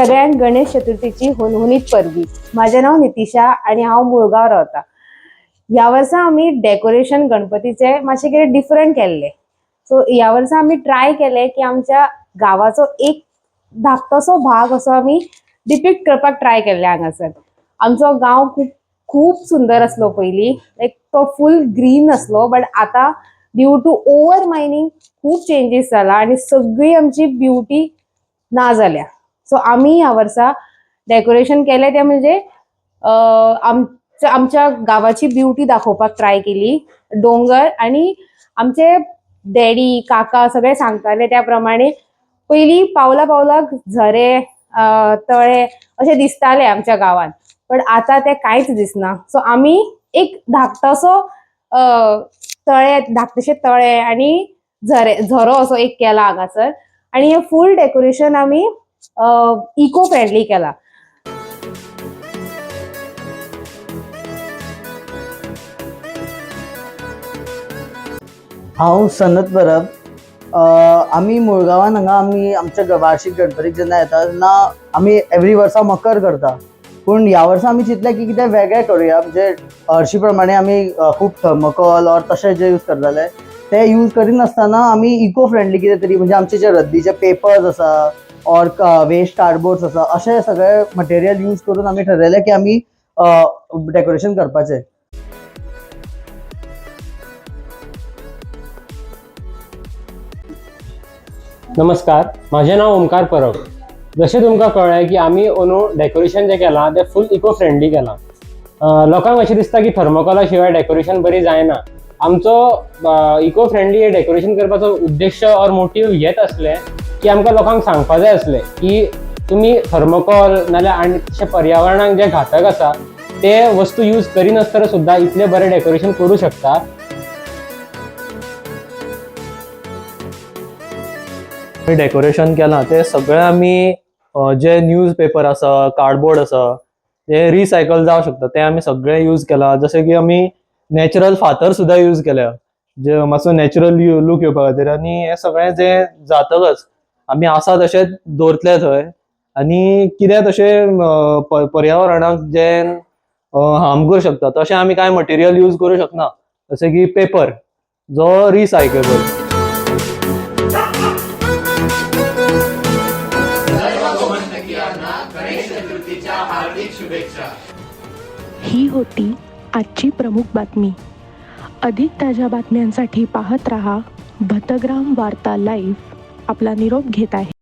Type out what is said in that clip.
सगळ्यांक गणेश चतुर्थीची हुनहुनीत परबी. माझे नाव नितिशा आणि हांव मुळगांव रावता ह्या वर्सा आमी डेकोरेशन गणपतीचे मातशें कितें डिफरंट केल्लें. सो ह्या वर्सा आमी ट्राय केले की आमच्या गांवाचो एक धाकटोसो भाग असो आमी डिपिक्ट करपाक ट्राय केल्ले हांगासर. आमचो गांव खूब खूब सुंदर असलो पयलीं लाईक तो फूल ग्रीन असलो बट आतां ड्यू टू ओवर मायनिंग खूब चेंजीस जाला आनी सगळी आमची ब्युटी ना जाल्या सो आमी ह्या वर्सा डेकोरेशन केलें तें म्हणजे आमच्या आमच्या गावाची ब्युटी दाखोवपाक ट्राय केली. डोंगर आणि आमचे डॅडी काका सगळे सांगताले त्या प्रमाणे पयलीं पावला पावलाक झरे तळे असे दिसताले आमच्या गावात. पण आता ते कांयच दिसना. सो आमी एक धाकटसो तळे धाकटेशे तळे आणि झरे झरो असो एक केला हांगासर आणि हे फूल डेकोरेशन आमी इको फ्रेंडली केला. हांव सनत परब आमी मुळगांवान हांगा आमी आमच्या ग- वार्षिक गणपतीक जेन्ना येता तेन्ना आमी एवरी वर्सा मकर करता. पूण ह्या वर्सा आमी चिंतलें की कितें वेगळें करुया. म्हणजे हरशी प्रमाणे आमी खूब थर्मोकॉल ऑर तशें जे यूज करताले ते यूज करिनासतना आमी इको फ्रेंडली कितें तरी म्हणजे आमचे जे रद्दीचे पेपर्स आसा ऑर वेस्ट कार्डबोर्ड्स आसा अशें सगळे मटेरियल यूज करून आमी ठरयलें की आमी डेकोरेशन करपाचें. नमस्कार माझे नाव ओमकार परब. जशें तुमकां कळ्ळें की आमी अंदू डेकोरेशन जें केलां तें फूल इको फ्रेंडली केलां लोकांक अशें दिसता की थर्मोकोला शिवाय डेकोरेशन बरी जायना. आमचो इको फ्रेंडली हे डेकोरेशन करपाचो उद्देश और मोटीव हेच आसलें की आमकां लोकांक सांगपा जाय आसलें की तुमी थर्मोकॉल नाल्यार आनी तशें पर्यावरणाक जे घातक आसा ते वस्तू यूज करिनासतना सुद्दां इतलें बरें डेकोरेशन करूं शकता. डेकोरेशन केलां ते सगळे आमी जे न्यूज पेपर आसा कार्डबोर्ड आसा ते रिसायकल जावं शकता ते आमी सगळे यूज केला. जशें की आमी नॅचरल फातर सुद्दां यूज केल्या जे मातसो नॅचरल लूक येवपा खातीर. आनी हे सगळे जे जातकच आमी आसा तशेंच दवरतले थंय. आनी कितें तशें पर्यावरणाक जे हार्म करूं शकता तशें आमी कांय मटेरियल यूज करूं शकना. जशें की पेपर जो रिसायकलेबल ही होती आजची प्रमुख बातमी. अधिक ताज्या बातम्यांसाठी पाहत रहा भतग्राम वार्ता लाईव्ह आपला निरोप घेत आहे.